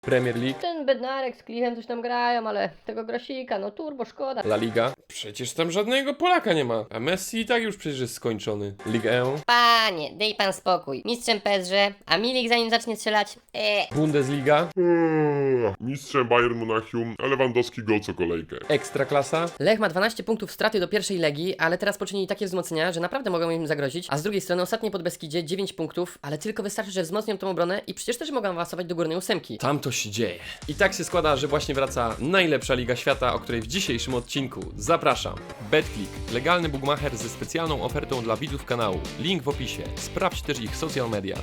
Premier League, Ten Bednarek z Klichem coś tam grają, ale tego grosika, no turbo szkoda. La Liga. Przecież tam żadnego Polaka nie ma. A Messi i tak już przecież jest skończony. Ligue 1, Panie, dej pan spokój. Mistrzem PSG, a Milik zanim zacznie strzelać, e, Bundesliga, Eee, Mistrzem Bayern Monachium, a Lewandowski gol co kolejkę. Ekstraklasa, Lech ma 12 punktów straty do pierwszej legi, ale teraz poczynili takie wzmocnienia, że naprawdę mogą im zagrozić. A z drugiej strony ostatnie pod Beskidzie 9 punktów, ale tylko wystarczy, że wzmocnią tą obronę i przecież też mogą awansować do górnej ósemki. tam to dzieje. I tak się składa, że właśnie wraca najlepsza Liga Świata, o której w dzisiejszym odcinku zapraszam. BetClick, legalny bookmacher ze specjalną ofertą dla widzów kanału. Link w opisie. Sprawdź też ich social media.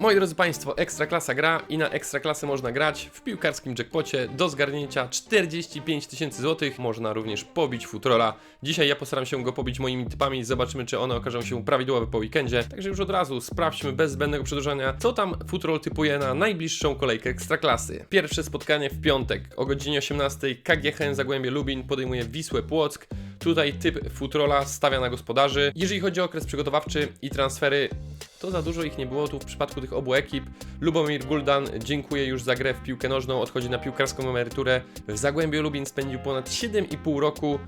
Moi drodzy Państwo, Ekstraklasa gra i na Ekstraklasę można grać w piłkarskim jackpocie do zgarnięcia 45 tysięcy złotych. Można również pobić futrola. Dzisiaj ja postaram się go pobić moimi typami, zobaczymy czy one okażą się prawidłowe po weekendzie. Także już od razu sprawdźmy bez zbędnego przedłużania, co tam futrol typuje na najbliższą kolejkę Ekstraklasy. Pierwsze spotkanie w piątek o godzinie 18 KGHM Zagłębie Lubin podejmuje Wisłę Płock. Tutaj typ futrola stawia na gospodarzy. Jeżeli chodzi o okres przygotowawczy i transfery, to za dużo ich nie było tu w przypadku tych obu ekip. Lubomir Guldan dziękuję już za grę w piłkę nożną, odchodzi na piłkarską emeryturę. W Zagłębiu Lubin spędził ponad 7,5 roku.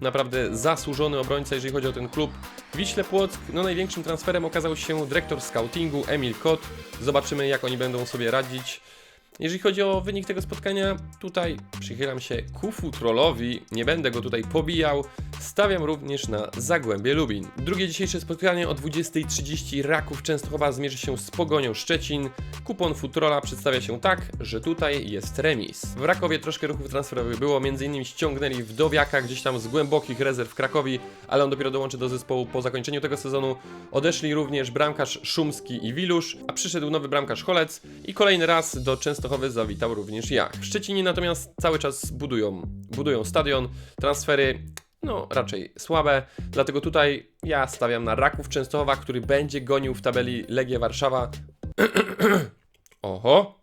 Naprawdę zasłużony obrońca, jeżeli chodzi o ten klub. Wiśle Płock, no największym transferem okazał się dyrektor scoutingu Emil Kot. Zobaczymy jak oni będą sobie radzić. Jeżeli chodzi o wynik tego spotkania, tutaj przychylam się ku futrolowi, nie będę go tutaj pobijał, stawiam również na Zagłębie Lubin. Drugie dzisiejsze spotkanie o 20.30 Raków Częstochowa zmierzy się z Pogonią Szczecin. Kupon futrola przedstawia się tak, że tutaj jest remis. W Rakowie troszkę ruchów transferowych było, m.in. ściągnęli Wdowiaka gdzieś tam z głębokich rezerw Krakowi, ale on dopiero dołączy do zespołu po zakończeniu tego sezonu. Odeszli również bramkarz Szumski i Wilusz, a przyszedł nowy bramkarz Holec i kolejny raz do Częstochowy zawitał również Jach. W Szczecinie natomiast cały czas budują, budują stadion, transfery no raczej słabe, dlatego tutaj ja stawiam na Raków Częstochowa, który będzie gonił w tabeli Legię Warszawa. Oho,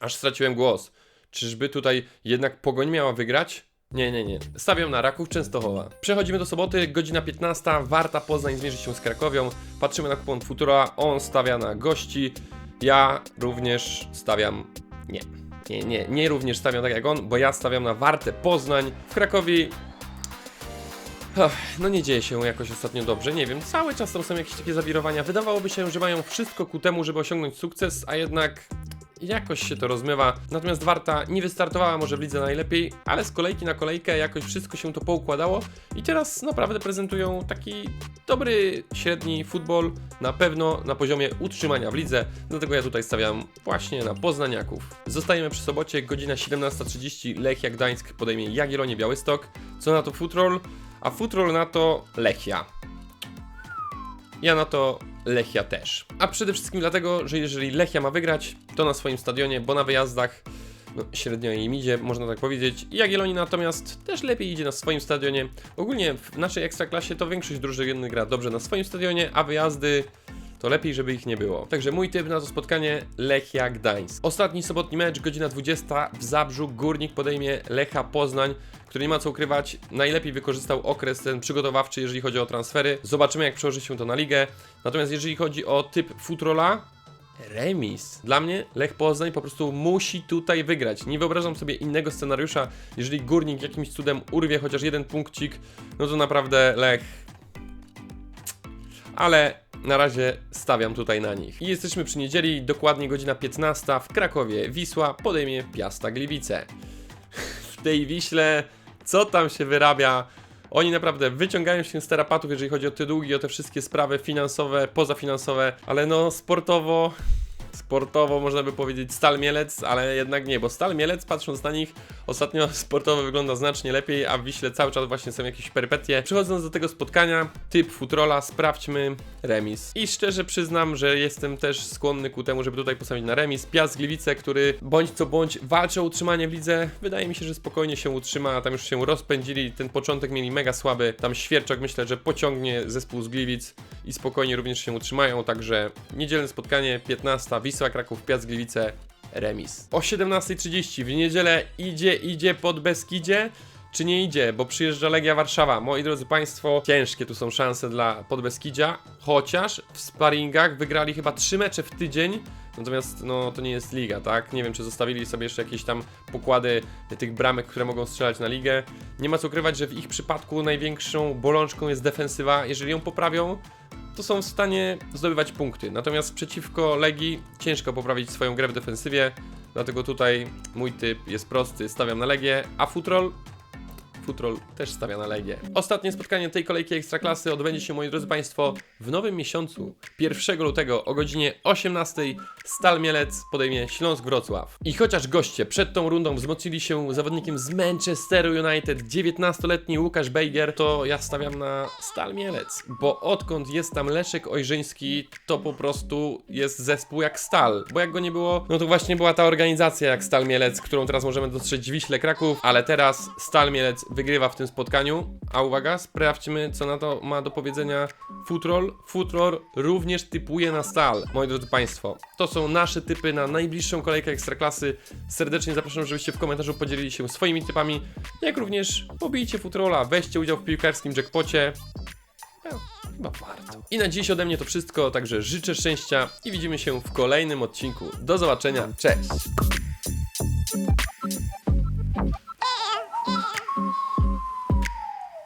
aż straciłem głos. Czyżby tutaj jednak Pogoń miała wygrać? Nie, nie, nie. Stawiam na Raków Częstochowa. Przechodzimy do soboty, godzina 15. Warta Poznań zmierzy się z Krakowią. Patrzymy na kupon Futura. On stawia na gości. Ja również stawiam. Nie. Nie, nie, nie również stawiam tak jak on, bo ja stawiam na Wartę Poznań. W Krakowie no nie dzieje się jakoś ostatnio dobrze, nie wiem, cały czas tam są jakieś takie zawirowania. Wydawałoby się, że mają wszystko ku temu, żeby osiągnąć sukces, a jednak jakoś się to rozmywa. Natomiast Warta nie wystartowała może w lidze najlepiej, ale z kolejki na kolejkę jakoś wszystko się to poukładało i teraz naprawdę prezentują taki dobry, średni futbol, na pewno na poziomie utrzymania w lidze, dlatego ja tutaj stawiam właśnie na Poznaniaków. Zostajemy przy sobocie, godzina 17.30, Lechia Gdańsk podejmie Jagiellonię Białystok, co na to Futrol, a Futrol na to Lechia. Ja na to Lechia też. A przede wszystkim dlatego, że jeżeli Lechia ma wygrać, to na swoim stadionie, bo na wyjazdach no, średnio im idzie, można tak powiedzieć. Jagiellonii natomiast też lepiej idzie na swoim stadionie. Ogólnie w naszej ekstraklasie to większość drużyn gra dobrze na swoim stadionie, a wyjazdy to lepiej, żeby ich nie było. Także mój typ na to spotkanie Lechia Gdańsk. Ostatni sobotni mecz, godzina 20 w Zabrzu. Górnik podejmie Lecha Poznań, który nie ma co ukrywać. Najlepiej wykorzystał okres ten przygotowawczy, jeżeli chodzi o transfery. Zobaczymy, jak przełoży się to na ligę. Natomiast jeżeli chodzi o typ Futrola, remis. Dla mnie Lech Poznań po prostu musi tutaj wygrać. Nie wyobrażam sobie innego scenariusza. Jeżeli Górnik jakimś cudem urwie chociaż jeden punkcik, no to naprawdę Lech ale na razie stawiam tutaj na nich. I jesteśmy przy niedzieli, dokładnie godzina 15 w Krakowie. Wisła podejmie Piasta Gliwice. w tej Wiśle, co tam się wyrabia? Oni naprawdę wyciągają się z tarapatów, jeżeli chodzi o te długi, o te wszystkie sprawy finansowe, pozafinansowe, ale no sportowo sportowo można by powiedzieć Stal Mielec, ale jednak nie, bo Stal Mielec patrząc na nich ostatnio sportowo wygląda znacznie lepiej, a w Wiśle cały czas właśnie są jakieś perypetie. Przechodząc do tego spotkania, typ futrola, sprawdźmy remis. I szczerze przyznam, że jestem też skłonny ku temu, żeby tutaj postawić na remis. Piast Gliwice, który bądź co bądź walczy o utrzymanie w lidze, wydaje mi się, że spokojnie się utrzyma, a tam już się rozpędzili, ten początek mieli mega słaby, tam Świerczak myślę, że pociągnie zespół z Gliwic i spokojnie również się utrzymają, także niedzielne spotkanie 15, Wisła Kraków, Piast Gliwice, remis. O 17.30 w niedzielę idzie, idzie pod Beskidzie, czy nie idzie, bo przyjeżdża Legia Warszawa. Moi drodzy Państwo, ciężkie tu są szanse dla Podbeskidzia, chociaż w sparingach wygrali chyba 3 mecze w tydzień Natomiast no to nie jest liga, tak? Nie wiem, czy zostawili sobie jeszcze jakieś tam pokłady tych bramek, które mogą strzelać na ligę. Nie ma co ukrywać, że w ich przypadku największą bolączką jest defensywa. Jeżeli ją poprawią, to są w stanie zdobywać punkty. Natomiast przeciwko Legii ciężko poprawić swoją grę w defensywie. Dlatego tutaj mój typ jest prosty, stawiam na Legię, a Futrol Futrol też stawia na Legię. Ostatnie spotkanie tej kolejki Ekstraklasy odbędzie się, moi drodzy Państwo, w nowym miesiącu, 1 lutego o godzinie 18 Stal Mielec podejmie Śląsk Wrocław. I chociaż goście przed tą rundą wzmocnili się zawodnikiem z Manchesteru United, 19-letni Łukasz Bejger, to ja stawiam na Stal Mielec, bo odkąd jest tam Leszek Ojrzyński, to po prostu jest zespół jak Stal, bo jak go nie było, no to właśnie była ta organizacja jak Stal Mielec, którą teraz możemy dostrzec w Wiśle Kraków, ale teraz Stal Mielec wygrywa w tym spotkaniu, a uwaga, sprawdźmy co na to ma do powiedzenia Futrol. Futrol również typuje na Stal, moi drodzy Państwo. To są nasze typy na najbliższą kolejkę Ekstraklasy. Serdecznie zapraszam, żebyście w komentarzu podzielili się swoimi typami, jak również pobijcie Futrola, weźcie udział w piłkarskim jackpocie. No, chyba warto. I na dziś ode mnie to wszystko, także życzę szczęścia i widzimy się w kolejnym odcinku. Do zobaczenia, cześć!